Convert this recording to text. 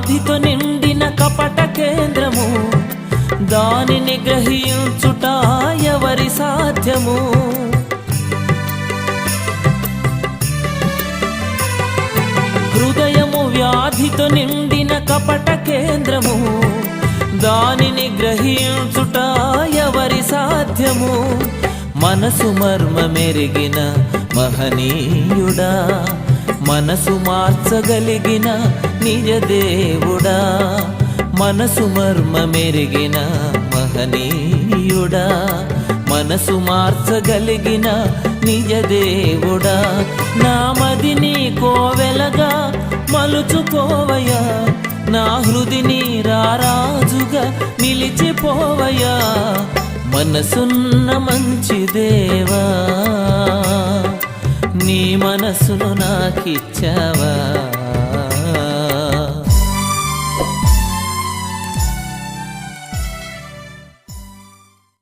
వ్యాధితో నిండిన కపట కేంద్రము. దానిని గ్రహించుట ఎవరి సాధ్యము? హృదయము వ్యాధితో నిండిన కపట కేంద్రము. దానిని గ్రహించుట ఎవరి సాధ్యము? మనసు మర్మ మెరిగిన మహనీయుడా మనసు మార్చగలిగిన నిజ దేవుడా. మనసు మర్మ మెరిగిన మహనీయుడా. మనసు మార్చగలిగిన నిజ దేవుడా. నా మదిని కోవెలగా మలుచుకోవయా నా హృదిని రారాజుగా నిలిచిపోవయా మనసున్న మంచి దేవా. నీ మనసును నాకిచ్చావా?